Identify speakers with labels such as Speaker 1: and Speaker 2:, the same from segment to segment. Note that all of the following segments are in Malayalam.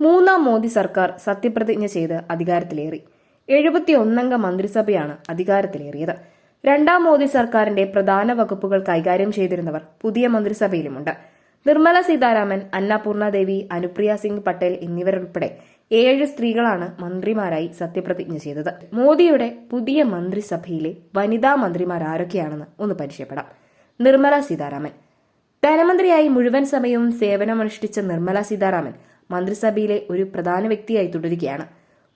Speaker 1: മൂന്നാം മോദി സർക്കാർ സത്യപ്രതിജ്ഞ ചെയ്ത് അധികാരത്തിലേറി. എഴുപത്തിയൊന്നംഗ മന്ത്രിസഭയാണ് അധികാരത്തിലേറിയത്. രണ്ടാം മോദി സർക്കാരിന്റെ പ്രധാന വകുപ്പുകൾ കൈകാര്യം ചെയ്തിരുന്നവർ പുതിയ മന്ത്രിസഭയിലുമുണ്ട്. നിർമ്മല സീതാരാമൻ അന്നപൂർണ ദേവി അനുപ്രിയ സിംഗ് പട്ടേൽ എന്നിവരുൾപ്പെടെ ഏഴ് സ്ത്രീകളാണ് മന്ത്രിമാരായി സത്യപ്രതിജ്ഞ ചെയ്തത്. മോദിയുടെ പുതിയ മന്ത്രിസഭയിലെ വനിതാ മന്ത്രിമാർ ആരൊക്കെയാണെന്ന് ഒന്ന് പരിചയപ്പെടാം. നിർമ്മല സീതാരാമൻ. ധനമന്ത്രിയായി മുഴുവൻ സമയവും സേവനമനുഷ്ഠിച്ച നിർമ്മല സീതാരാമൻ മന്ത്രിസഭയിലെ ഒരു പ്രധാന വ്യക്തിയായി തുടരുകയാണ്.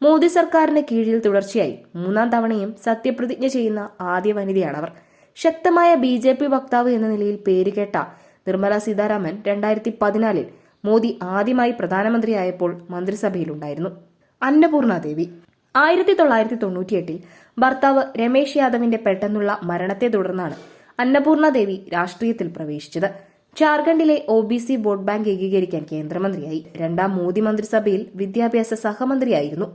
Speaker 1: മോദി സർക്കാരിന് കീഴിൽ തുടർച്ചയായി മൂന്നാം തവണയും സത്യപ്രതിജ്ഞ ചെയ്യുന്ന ആദ്യ വനിതയാണവർ. ശക്തമായ ബി ജെ പി വക്താവ് എന്ന നിലയിൽ പേരുകേട്ട നിർമ്മല സീതാരാമൻ രണ്ടായിരത്തി പതിനാലിൽ മോദി ആദ്യമായി പ്രധാനമന്ത്രിയായപ്പോൾ മന്ത്രിസഭയിലുണ്ടായിരുന്നു. അന്നപൂർണ ദേവി. ആയിരത്തി തൊള്ളായിരത്തി തൊണ്ണൂറ്റിയെട്ടിൽ ഭർത്താവ് രമേശ് യാദവിന്റെ പെട്ടെന്നുള്ള മരണത്തെ തുടർന്നാണ് അന്നപൂർണ ദേവി രാഷ്ട്രീയത്തിൽ പ്രവേശിച്ചത്. ജാർഖണ്ഡിലെ O B C vote bank ഏകീകരിക്കാൻ കേന്ദ്രമന്ത്രിയായി രണ്ടാം മോദി മന്ത്രിസഭയിൽ വിദ്യാഭ്യാസ സഹമന്ത്രിയായിരുന്നു.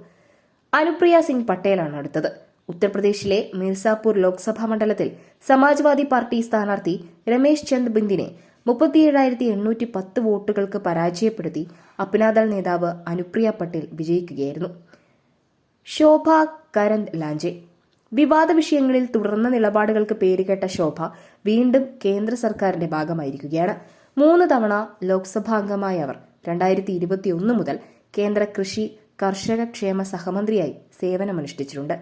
Speaker 1: അനുപ്രിയ സിംഗ് പട്ടേലാണ് അടുത്തത്. ഉത്തർപ്രദേശിലെ മിർസാപൂർ ലോക്സഭാ മണ്ഡലത്തിൽ സമാജ്വാദി പാർട്ടി സ്ഥാനാർത്ഥി രമേശ് ചന്ദ് ബിന്ദിനെ മുപ്പത്തിയേഴായിരത്തി എണ്ണൂറ്റി പത്ത് വോട്ടുകൾക്ക് പരാജയപ്പെടുത്തി അപ്നാദൾ നേതാവ് അനുപ്രിയ പട്ടേൽ വിജയിക്കുകയായിരുന്നു. ശോഭ കരന്ദ് ലാഞ്ചെ വിവാദ വിഷയങ്ങളിൽ തുടർന്ന നിലപാടുകൾക്ക് പേരുകേട്ട ശോഭ വീണ്ടും കേന്ദ്ര സർക്കാരിന്റെ ഭാഗമായിരിക്കുകയാണ്. മൂന്ന് തവണ ലോക്സഭാംഗമായ അവർ രണ്ടായിരത്തി ഇരുപത്തിയൊന്ന് മുതൽ കേന്ദ്ര കൃഷി കർഷക ക്ഷേമ സഹമന്ത്രിയായി സേവനമനുഷ്ഠിച്ചിട്ടുണ്ട്.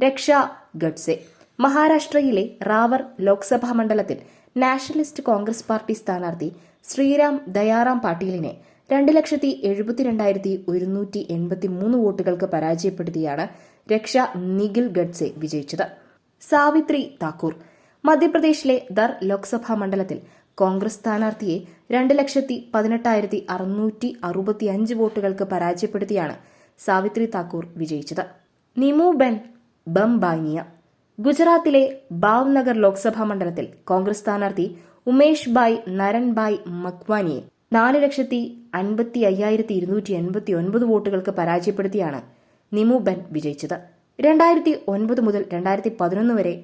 Speaker 1: രക്ഷ ഗഡ്സെ. മഹാരാഷ്ട്രയിലെ റാവർ ലോക്സഭാ മണ്ഡലത്തിൽ നാഷണലിസ്റ്റ് കോൺഗ്രസ് പാർട്ടി സ്ഥാനാർത്ഥി ശ്രീറാം ദയാറാം പാട്ടീലിനെ രണ്ട് ലക്ഷത്തി എഴുപത്തിരണ്ടായിരത്തി ഒരുന്നൂറ്റി എൺപത്തി മൂന്ന് വോട്ടുകൾക്ക് പരാജയപ്പെടുത്തിയാണ് രക്ഷ നിഖിൽ ഗഡ്സെ വിജയിച്ചത്. സാവിത്രി താക്കൂർ. മധ്യപ്രദേശിലെ ദർ ലോക്സഭാ മണ്ഡലത്തിൽ കോൺഗ്രസ് സ്ഥാനാർത്ഥിയെ രണ്ട് ലക്ഷത്തി പതിനെട്ടായിരത്തി അറുന്നൂറ്റി അറുപത്തിയഞ്ച് വോട്ടുകൾക്ക് പരാജയപ്പെടുത്തിയാണ് സാവിത്രി താക്കൂർ വിജയിച്ചത്. നിമു ബെൻ ബംബാനിയ. ഗുജറാത്തിലെ ഭാവ്നഗർ ലോക്സഭാ മണ്ഡലത്തിൽ കോൺഗ്രസ് സ്ഥാനാർത്ഥി ഉമേഷ് ബായ് നരൻബായ് മക്വാനിയെ നാല് ലക്ഷത്തി അൻപത്തി അയ്യായിരത്തി ഇരുന്നൂറ്റി എൺപത്തി ഒൻപത് വോട്ടുകൾക്ക് പരാജയപ്പെടുത്തിയാണ് നിമു ബെൻ വിജയിച്ചത്. രണ്ടായിരത്തി ഒൻപത് മുതൽ രണ്ടായിരത്തി പതിനൊന്ന് വരെ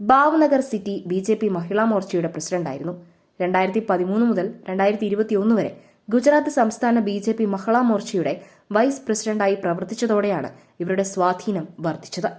Speaker 1: Bhavnagar city B J P Mahila മോർച്ചയുടെ പ്രസിഡന്റായിരുന്നു രണ്ടായിരത്തി പതിമൂന്ന് മുതൽ രണ്ടായിരത്തി ഇരുപത്തിയൊന്ന് വരെ ഗുജറാത്ത് സംസ്ഥാന ബി ജെ പി മഹിളാ മോർച്ചയുടെ വൈസ് പ്രസിഡന്റായി പ്രവർത്തിച്ചതോടെയാണ് ഇവരുടെ സ്വാധീനം വർദ്ധിച്ചത്.